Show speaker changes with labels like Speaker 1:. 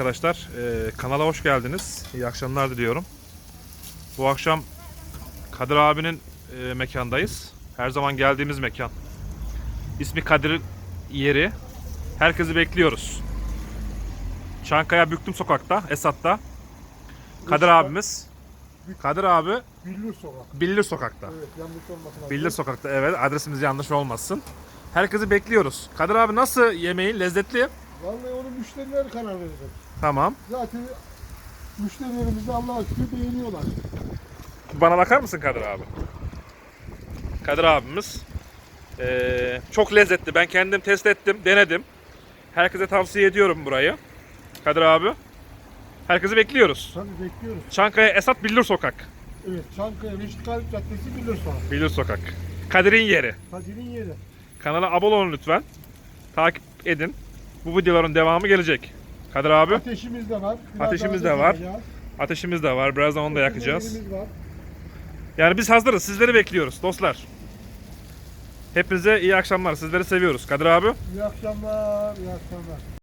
Speaker 1: Arkadaşlar e, kanala hoş geldiniz. İyi akşamlar diliyorum. Bu akşam Kadir abinin e, mekandayız. Her zaman geldiğimiz mekan. İsmi Kadir yeri. Herkesi bekliyoruz. Çankaya Büktüm Sokak'ta, Esat'ta. Kadir
Speaker 2: Bursa-
Speaker 1: abimiz. Kadir abi
Speaker 2: Billur Sokak.
Speaker 1: Billir Sokak'ta.
Speaker 2: Evet yanlış olmasın.
Speaker 1: Bildir Sokak'ta evet adresimiz yanlış olmasın. Herkesi bekliyoruz. Kadir abi nasıl yemeğin lezzetli?
Speaker 2: Vallahi onu müşteriler karar verecek.
Speaker 1: Tamam.
Speaker 2: Zaten müşterilerimiz de Allah'a şükür beğeniyorlar.
Speaker 1: Bana bakar mısın Kadir abi? Kadir abimiz eee, çok lezzetli. Ben kendim test ettim, denedim. Herkese tavsiye ediyorum burayı. Kadir abi. Herkesi bekliyoruz.
Speaker 2: Tabii bekliyoruz.
Speaker 1: Çankaya Esat Bildir Sokak.
Speaker 2: Evet Çankaya Reşit Galip Caddesi Billur Sokak.
Speaker 1: Bildir Sokak. Kadir'in yeri.
Speaker 2: Kadir'in yeri.
Speaker 1: Kanala abone olun lütfen. Takip edin. Bu videoların devamı gelecek. Kadir abi.
Speaker 2: Ateşimiz de var. Biraz
Speaker 1: Ateşimiz de var.
Speaker 2: yakacağız.
Speaker 1: Ateşimiz de var. Birazdan onu da yakacağız. Yani biz hazırız. Sizleri bekliyoruz dostlar. Hepinize iyi akşamlar. Sizleri seviyoruz. Kadir abi.
Speaker 2: İyi akşamlar. iyi akşamlar.